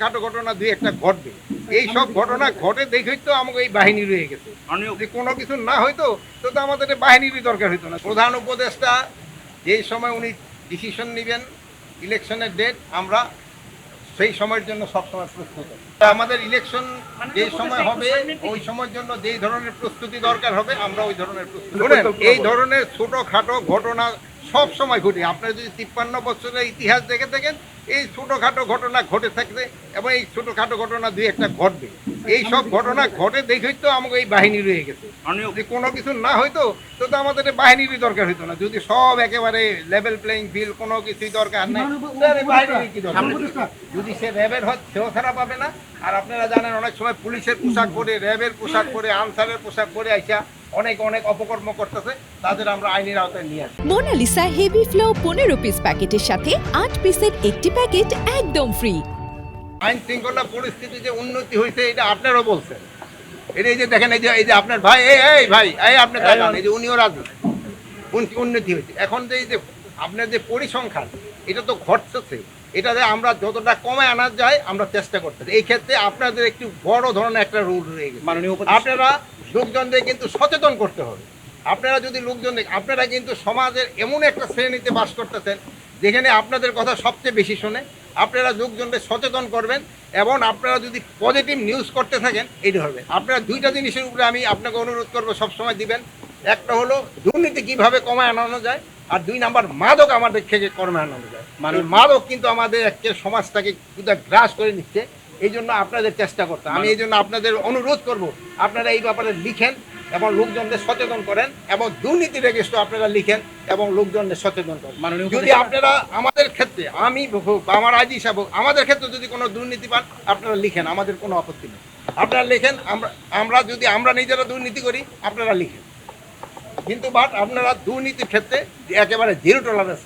ছোটখাটো ঘটনা দুই একটা ঘটবে। এই সব ঘটনা ঘটে দেখেই তো আমাকে এই বাহিনী রয়ে গেছে। যদি কোনো কিছু না হইতো তো তো আমাদের এই বাহিনীরই দরকার হইতো না। প্রধান উপদেষ্টা যেই সময় উনি ডিসিশন নেবেন ইলেকশনের ডেট আমরা সেই সময়ের জন্য সবসময় প্রস্তুত আমাদের ইলেকশন যে সময় হবে ওই সময়ের জন্য যেই ধরনের প্রস্তুতি দরকার হবে আমরা ওই ধরনের প্রস্তুতি এই ধরনের ছোটখাটো ঘটনা সব সময় ঘটে। আপনারা যদি তিপ্পান্ন বছরের ইতিহাস দেখে থাকেন এই ছোটখাটো ঘটনা ঘটে থাকবে এবং এই ছোটখাটো ঘটনা দুই একটা ঘটবে। এই সব ঘটনা ঘটে দেখেই তো আমাকে এই বাহিনী রয়ে গেছে। যদি কোনো কিছু না হইতো তো তো আমাদের বাহিনীরই দরকার হইতো না। যদি সব একেবারে লেভেল প্লেইং ফিল্ড কোনো কিছুই দরকার নেই। তাহলে বাহিনীরই কি দরকার? যদি সে র্যাবের হয় সেও খারাপ পাবে না। আর আপনারা জানেন অনেক সময় পুলিশের পোশাক পরে র্যাবের পোশাক পরে আনসারের পোশাক পরে আইসা অনেক অনেক অপকর্ম করতেছে তাদের আমরা আইনের আওতায় নিয়ে আসি। মোনালিসা হেভি ফ্লো পনেরো পিস প্যাকেটের সাথে আট পিসের একটি প্যাকেট একদম ফ্রি আইন শৃঙ্খলা পরিস্থিতি যে উন্নতি হয়েছে এটা আপনারও বলছেন। এটা এই যে দেখেন এই যে এই যে আপনার ভাই এই এই ভাই এই আপনার এই যে উনিও রাজি। উন্নতি হয়েছে? এখন যে এই যে আপনার যে পরিসংখ্যান এটা তো ঘটতেছে। এটা যে আমরা যতটা কমে আনা যায় আমরা চেষ্টা করতেছি। এই ক্ষেত্রে আপনাদের একটু বড় ধরনের একটা রুল রয়ে গেছে। আপনারা লোকজনদের কিন্তু সচেতন করতে হবে। আপনারা যদি লোকজন আপনারা কিন্তু সমাজের এমন একটা শ্রেণীতে বাস করতেছেন যেখানে আপনাদের কথা সবচেয়ে বেশি শোনে আপনারা লোকজনদের সচেতন করবেন এবং আপনারা যদি পজিটিভ নিউজ করতে থাকেন এইটা হবে। আপনারা দুইটা জিনিসের উপরে আমি আপনাকে অনুরোধ করব সবসময় দিবেন। একটা হলো দুর্নীতি কীভাবে কমায় আনানো যায় আর দুই নাম্বার মাদক আমাদের থেকে কমে আনানো যায়। মানে মাদক কিন্তু আমাদের একটা সমাজটাকে গ্রাস করে নিচ্ছে। এই জন্য আপনাদের চেষ্টা করতে আমি এই জন্য আপনাদের অনুরোধ করব আপনারা এই ব্যাপারে লিখেন এবং লোকজনদের সচেতন করেন এবং দুর্নীতি রেজিস্টার আপনারা লিখেন এবং লোকজনদের সচেতন করেন। যদি আপনারা আমাদের ক্ষেত্রে আমি হোক আমার আইজি সাহেব হোক, আমাদের ক্ষেত্রে যদি কোনো দুর্নীতি পান আপনারা লিখেন আমাদের কোনো আপত্তি নেই। আপনারা লিখেন আমরা আমরা যদি আমরা নিজেরা দুর্নীতি করি আপনারা লিখেন। কিন্তু বাট আপনারা দুর্নীতির ক্ষেত্রে একেবারে জিরো টলারেন্স